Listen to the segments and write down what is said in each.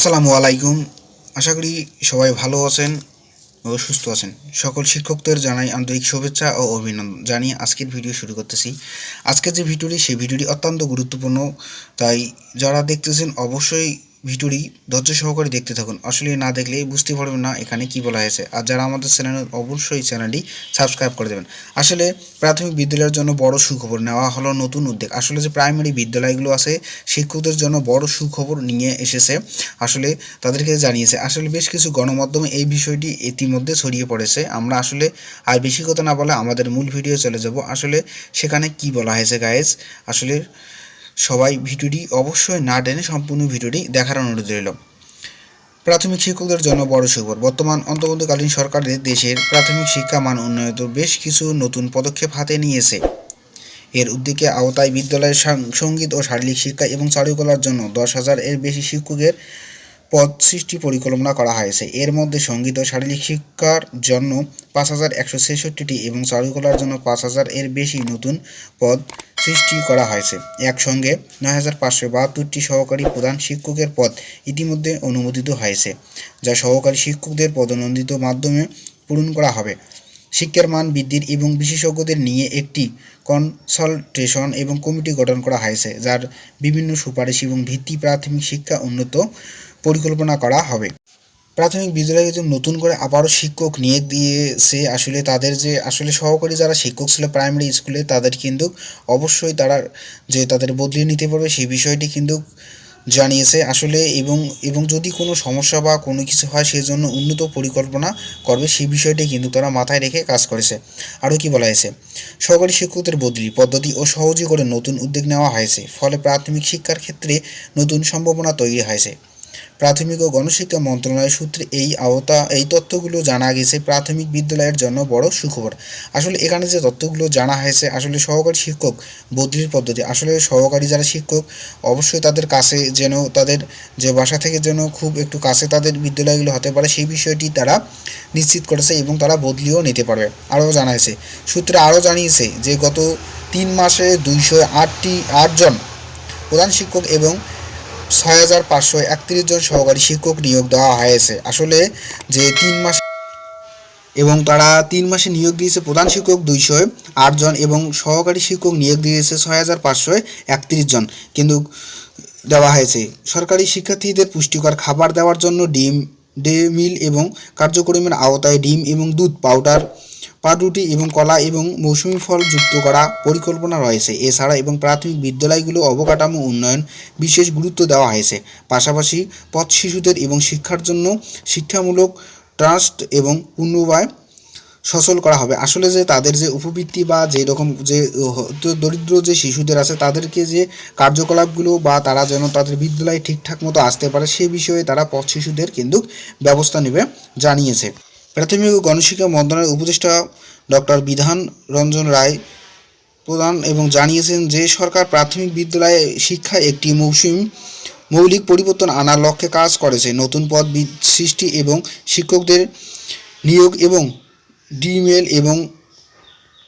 আসসালামু আলাইকুম। আশা করি সবাই ভালো আছেন ও সুস্থ আছেন। সকল শিক্ষকদের জানাই আন্তরিক শুভেচ্ছা ও অভিনন্দন। জানিয়ে আজকের ভিডিও শুরু করতেছি। আজকের যে ভিডিওটি, সেই ভিডিওটি অত্যন্ত গুরুত্বপূর্ণ। তাই যারা দেখতেছেন, অবশ্যই ভিডিওটি ধৈর্য সহকারে দেখতে থাকুন। আসলে না দেখলে বুঝতে পারবেন না এখানে কি বলা হয়েছে। আর যারা আমাদের চ্যানেল, অবশ্যই চ্যানেলটি সাবস্ক্রাইব করে দেবেন। আসলে প্রাথমিক বিদ্যালয়ের জন্য বড় সুখবর নেওয়া হলো নতুন উদ্যোগ। আসলে যে প্রাইমারি বিদ্যালয়গুলো আছে, শিক্ষকদের জন্য বড় সুখবর নিয়ে এসেছে। আসলে তাদেরকে জানিয়েছে। আসলে বেশ কিছু গণমাধ্যমে এই বিষয়টি ইতিমধ্যে ছড়িয়ে পড়েছে। আমরা আসলে আর বেশি কথা না বলে আমাদের মূল ভিডিও চলে যাব। আসলে সেখানে কি বলা হয়েছে গায়েজ আসলে সবাই ভিডিওটি অবশ্যই না টেনে সম্পূর্ণ ভিডিওটি দেখার অনুরোধ রইল। প্রাথমিক শিক্ষকদের জন্য বড় সুখবর, বর্তমান অন্তর্বর্তীকালীন সরকারের দেশের প্রাথমিক শিক্ষা মান উন্নয়নের বেশ কিছু নতুন পদক্ষেপ হাতে নিয়েছে। এর উদ্যোগে আওতায় বিদ্যালয়ের সংগীত ও শারীরিক শিক্ষা এবং চারুকলার জন্য দশ হাজার এর বেশি শিক্ষকের পদ সৃষ্টি পরিকল্পনা করা হয়েছে। এর মধ্যে সংগীত ও শারীরিক শিক্ষার জন্য পাঁচ হাজার একশো ছেষট্টিটি এবং চারুকলার জন্য পাঁচ হাজার এর বেশি নতুন পদ সৃষ্টি করা হয়েছে। একসঙ্গে নয় হাজার পাঁচশো বাহাত্তরটি সহকারী প্রধান শিক্ষকের পদ ইতিমধ্যে অনুমোদিত হয়েছে, যা সহকারী শিক্ষকদের পদোন্নতিত মাধ্যমে পূরণ করা হবে। শিক্ষার মান বৃদ্ধির এবং বিশেষজ্ঞদের নিয়ে একটি কনসালটেশন এবং কমিটি গঠন করা হয়েছে, যার বিভিন্ন সুপারিশ এবং ভিত্তি প্রাথমিক শিক্ষা উন্নত পরিকল্পনা করা হবে। প্রাথমিক বিদ্যালয়ে যে নতুন করে আবারও শিক্ষক নিয়োগ দিয়েছে আসলে তাদের যে আসলে সহকারী যারা শিক্ষক ছিল প্রাইমারি স্কুলে, তাদের কিন্তু অবশ্যই তারা যে তাদের বদলিয়ে নিতে পারবে সেই বিষয়টি কিন্তু জানিয়েছে। আসলে এবং এবং যদি কোনো সমস্যা বা কোনো কিছু হয়, সেজন্য উন্নত পরিকল্পনা করবে, সেই বিষয়টি কিন্তু তারা মাথায় রেখে কাজ করেছে। আরও কি বলা হয়েছে? সহকারী শিক্ষকদের বদলি পদ্ধতি ও সহজে করে নতুন উদ্যোগ নেওয়া হয়েছে, ফলে প্রাথমিক শিক্ষার ক্ষেত্রে নতুন সম্ভাবনা তৈরি হয়েছে। প্রাথমিক ও গণশিক্ষা মন্ত্রণালয় সূত্রে এই আওতা, এই তথ্যগুলো জানা গেছে প্রাথমিক বিদ্যালয়ের জন্য বড় সুখবর। আসলে এখানে যে তথ্যগুলো জানা হয়েছে, আসলে সহকারী শিক্ষক বদলির পদ্ধতি। আসলে সহকারী যারা শিক্ষক, অবশ্যই তাদের কাছে যেন তাদের যে বাসা থেকে যেন খুব একটু কাছে তাদের বিদ্যালয়গুলো হতে পারে, সেই বিষয়টি তারা নিশ্চিত করেছে এবং তারা বদলিও নিতে পারবে। আরও জানা হয়েছে, সূত্রে আরও জানিয়েছে যে গত তিন মাসে দুইশো আটটি আটজন প্রধান শিক্ষক এবং ছয় হাজার পাঁচশো একত্রিশ জন সহকারী শিক্ষক নিয়োগ দেওয়া হয়েছে। আসলে যে তিন মাস এবং তারা তিন মাসে নিয়োগ দিয়েছে প্রধান শিক্ষক দুইশো জন এবং সহকারী শিক্ষক নিয়োগ দিয়েছে ছয় হাজার পাঁচশো একত্রিশ জন কিন্তু দেওয়া হয়েছে। সরকারি শিক্ষার্থীদের পুষ্টিকর খাবার দেওয়ার জন্য ডিম, ডে মিল এবং কার্যক্রমের আওতায় ডিম এবং দুধ পাউডার পাউরুটি এবং কলা এবং মৌসুমি ফল যুক্ত করা পরিকল্পনা রয়েছে। এছাড়া এবং প্রাথমিক বিদ্যালয়গুলো অবকাঠামো উন্নয়ন বিশেষ গুরুত্ব দেওয়া হয়েছে। পাশাপাশি পথ শিশুদের এবং শিক্ষার জন্য শিক্ষামূলক ট্রাস্ট এবং পুনর্বায় সচল করা হবে। আসলে যে তাদের যে উপবৃত্তি বা যে রকম যে দরিদ্র যে শিশুদের আছে, তাদেরকে যে কার্যকলাপগুলো বা তারা যেন তাদের বিদ্যালয়ে ঠিকঠাক মতো আসতে পারে, সে বিষয়ে তারা পথ শিশুদের কিন্তু ব্যবস্থা নেবে, জানিয়েছে। প্রাথমিক ও গণশিক্ষা মন্ত্রণালয়ের উপদেষ্টা ডক্টর বিধান রঞ্জন রায় প্রধান এবং জানিয়েছেন যে সরকার প্রাথমিক বিদ্যালয়ে শিক্ষায় একটি মৌসুম মৌলিক পরিবর্তন আনার লক্ষ্যে কাজ করেছে। নতুন পদ সৃষ্টি এবং শিক্ষকদের নিয়োগ এবং ডিমেল এবং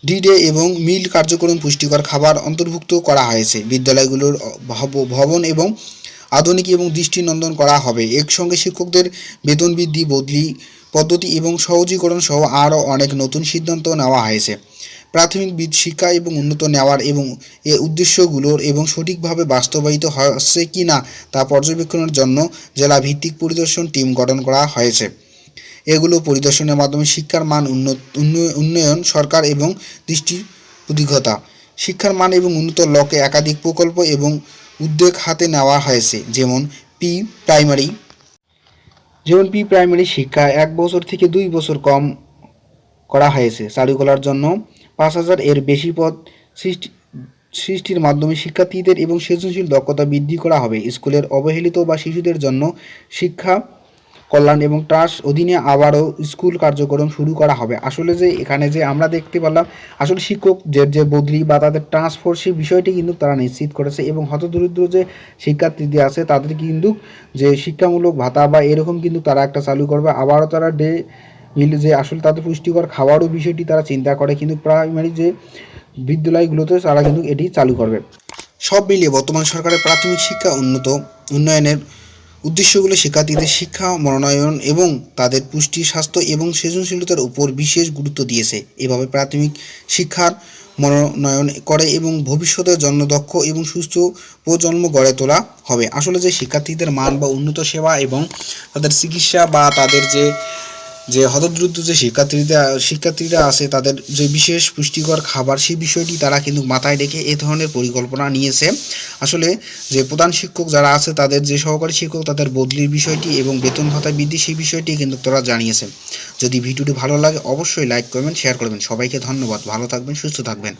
ডিডে এবং মিল কার্যক্রম পুষ্টিকর খাবার অন্তর্ভুক্ত করা হয়েছে। বিদ্যালয়গুলোর ভবন এবং আধুনিক এবং দৃষ্টিনন্দন করা হবে। একসঙ্গে শিক্ষকদের বেতন বৃদ্ধি, বদলি পদ্ধতি এবং সহজীকরণ সহ আরও অনেক নতুন সিদ্ধান্ত নেওয়া হয়েছে। প্রাথমিক শিক্ষা এবং উন্নত নেওয়ার এবং এর উদ্দেশ্যগুলোর এবং সঠিকভাবে বাস্তবায়িত হচ্ছে কি না তা পর্যবেক্ষণের জন্য জেলা ভিত্তিক পরিদর্শন টিম গঠন করা হয়েছে। এগুলো পরিদর্শনের মাধ্যমে শিক্ষার মান উন্নয়ন, সরকার এবং দৃষ্টি প্রতিঘতা। শিক্ষার মান এবং উন্নত লক্ষ্যে একাধিক প্রকল্প এবং উদ্যোগ হাতে নেওয়া হয়েছে, যেমন পি প্রাইমারি যেমন পি প্রাইমারি শিক্ষা এক বছর থেকে দুই বছর কম করা হয়েছে। চারুকলার জন্য পাঁচ হাজার এর বেশি পদ সৃষ্টি, সৃষ্টির মাধ্যমে শিক্ষার্থীদের এবং সৃজনশীল দক্ষতা বৃদ্ধি করা হবে। স্কুলের অবহেলিত বা শিশুদের জন্য শিক্ষা কল্যাণ এবং ট্রাস্ট অধীনে আবারও স্কুল কার্যক্রম শুরু করা হবে। আসলে যে এখানে যে আমরা দেখতে পারলাম আসলে শিক্ষক যে যে বদলি বা তাদের ট্রান্সফার সেই বিষয়টি কিন্তু তারা নিশ্চিত করেছে এবং হতদরিদ্র যে শিক্ষার্থীদের আছে, তাদের কিন্তু যে শিক্ষামূলক ভাতা বা এরকম কিন্তু তারা একটা চালু করবে। আবারও তারা ডে মিল যে আসলে তাদের পুষ্টিকর খাওয়ারও বিষয়টি তারা চিন্তা করে, কিন্তু প্রাইমারি যে বিদ্যালয়গুলোতে তারা কিন্তু এটি চালু করবে। সব মিলিয়ে বর্তমান সরকারের প্রাথমিক শিক্ষা উন্নত উন্নয়নের উদ্দেশ্যগুলো শিক্ষার্থীদের শিক্ষা, মনোনয়ন এবং তাদের পুষ্টি, স্বাস্থ্য এবং সৃজনশীলতার উপর বিশেষ গুরুত্ব দিয়েছে। এভাবে প্রাথমিক শিক্ষার মনোনয়ন করে এবং ভবিষ্যতের জন্য দক্ষ এবং সুস্থ প্রজন্ম গড়ে তোলা হবে। আসলে যে শিক্ষার্থীদের মান বা উন্নত সেবা এবং তাদের চিকিৎসা বা তাদের যে যে হতদ্রুত যে শিক্ষার্থীরা শিক্ষার্থীরা আছে, তাদের যে বিশেষ পুষ্টিকর খাবার, সেই বিষয়টি তারা কিন্তু মাথায় রেখে এ ধরনের পরিকল্পনা নিয়েছে। আসলে যে প্রধান শিক্ষক যারা আছে, তাদের যে সহকারী শিক্ষক, তাদের বদলির বিষয়টি এবং বেতন ভাতা বৃদ্ধি, সেই বিষয়টি কিন্তু তারা জানিয়েছে। যদি ভিডিওটি ভালো লাগে, অবশ্যই লাইক করবেন শেয়ার করবেন। সবাইকে ধন্যবাদ। ভালো থাকবেন, সুস্থ থাকবেন।